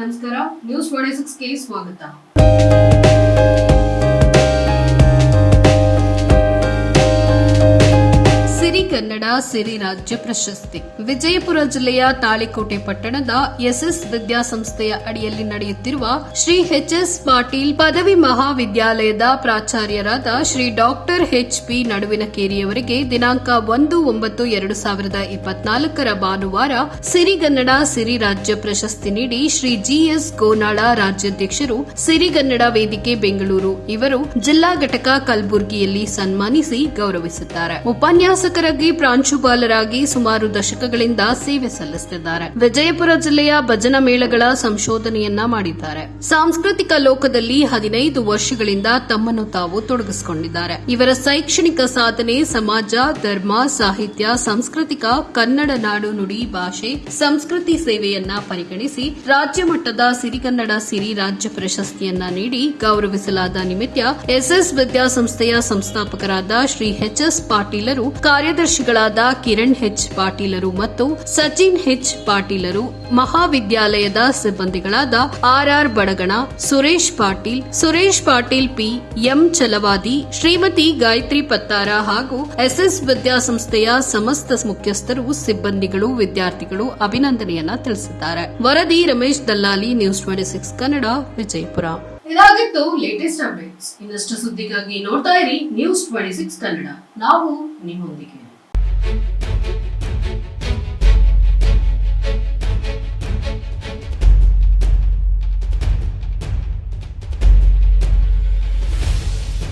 ನಮಸ್ಕಾರ. News twenty ಸಿಕ್ಸ್ಗೆ ಸ್ವಾಗತ. ಸಿರಿ ಕನ್ನಡ ಸಿರಿ ರಾಜ್ಯ ಪ್ರಶಸ್ತಿ ವಿಜಯಪುರ ಜಿಲ್ಲೆಯ ತಾಳಿಕೋಟೆ ಪಟ್ಟಣದ ಎಸ್ಎಸ್ ವಿದ್ಯಾಸಂಸ್ಥೆಯ ಅಡಿಯಲ್ಲಿ ನಡೆಯುತ್ತಿರುವ ಶ್ರೀ ಎಚ್ ಎಸ್ ಪಾಟೀಲ್ ಪದವಿ ಮಹಾವಿದ್ಯಾಲಯದ ಪ್ರಾಚಾರ್ಯರಾದ ಶ್ರೀ ಡಾಕ್ಟರ್ ಎಚ್ ಪಿ ನಡುವಿನಕೇರಿಯವರಿಗೆ ದಿನಾಂಕ ಒಂದು ಒಂಬತ್ತು ಎರಡು ಸಾವಿರದ ಇಪ್ಪತ್ನಾಲ್ಕರ ಭಾನುವಾರ ಸಿರಿಗನ್ನಡ ಸಿರಿ ರಾಜ್ಯ ಪ್ರಶಸ್ತಿ ನೀಡಿ ಶ್ರೀ ಜಿಎಸ್ ಗೋನಾಳ ರಾಜ್ಯಾಧ್ಯಕ್ಷರು ಸಿರಿಗನ್ನಡ ವೇದಿಕೆ ಬೆಂಗಳೂರು. ಇವರು ಜಿಲ್ಲಾ ಘಟಕ ಕಲಬುರಗಿಯಲ್ಲಿ ಸನ್ಮಾನಿಸಿ ಗೌರವಿಸುತ್ತಾರೆ. ಉಪನ್ಯಾಸಕರಾಗಿ ಪ್ರಾಂಶುಪಾಲರಾಗಿ ಸುಮಾರು ದಶಕಗಳಿಂದ ಸೇವೆ ಸಲ್ಲಿಸುತ್ತಿದ್ದಾರೆ ವಿಜಯಪುರ ಜಿಲ್ಲೆಯ ಭಜನ ಮೇಳಗಳ ಸಂಶೋಧನೆಯನ್ನ ಮಾಡಿದ್ದಾರೆ. ಸಾಂಸ್ಕೃತಿಕ ಲೋಕದಲ್ಲಿ ಹದಿನೈದು ವರ್ಷಗಳಿಂದ ತಮ್ಮನ್ನು ತಾವು ತೊಡಗಿಸಿಕೊಂಡಿದ್ದಾರೆ. ಇವರ ಶೈಕ್ಷಣಿಕ ಸಾಧನೆ ಸಮಾಜ, ಧರ್ಮ, ಸಾಹಿತ್ಯ, ಸಾಂಸ್ಕೃತಿಕ, ಕನ್ನಡ ನಾಡು ನುಡಿ ಭಾಷೆ, ಸಂಸ್ಕೃತಿ ಸೇವೆಯನ್ನ ಪರಿಗಣಿಸಿ ರಾಜ್ಯ ಮಟ್ಟದ ಸಿರಿಗನ್ನಡ ಸಿರಿ ರಾಜ್ಯ ಪ್ರಶಸ್ತಿಯನ್ನ ನೀಡಿ ಗೌರವಿಸಲಾದ ನಿಮಿತ್ತ ಎಸ್ಎಸ್ ವಿದ್ಯಾಸಂಸ್ಥೆಯ ಸಂಸ್ಥಾಪಕರಾದ ಶ್ರೀ ಎಚ್ ಎಸ್ ಪಾಟೀಲರು ಕಾರ್ಯದರ್ಶಿಗಳಾದ ಕಿರಣ್ ಹೆಚ್ ಪಾಟೀಲರು ಮತ್ತು ಸಚಿನ್ ಹೆಚ್ ಪಾಟೀಲರು, ಮಹಾವಿದ್ಯಾಲಯದ ಸಿಬ್ಬಂದಿಗಳಾದ R R Badagana, Suresh Patil Suresh Patil P M Chalavadi, Shrimati Gayatri Pattar ಹಾಗೂ ಎಸ್ಎಸ್ ವಿದ್ಯಾಸಂಸ್ಥೆಯ ಸಮಸ್ತ ಮುಖ್ಯಸ್ಥರು, ಸಿಬ್ಬಂದಿಗಳು, ವಿದ್ಯಾರ್ಥಿಗಳು ಅಭಿನಂದನೆಯನ್ನ ತಿಳಿಸಿದ್ದಾರೆ. ವರದಿ Ramesh Dallali, news twenty six Kannada, Vijayapura. ಇದಾಗಿತ್ತು ಲೇಟೆಸ್ಟ್ ಅಪ್ಡೇಟ್ಸ್ ಇನ್ನಷ್ಟು ಸುದ್ದಿಗಾಗಿ ನೋಡ್ತಾ ಇರಿ ನ್ಯೂಸ್ ಟ್ವೆಂಟಿ ಕನ್ನಡ. ನಾವು ನಿಮ್ಮೊಂದಿಗೆ.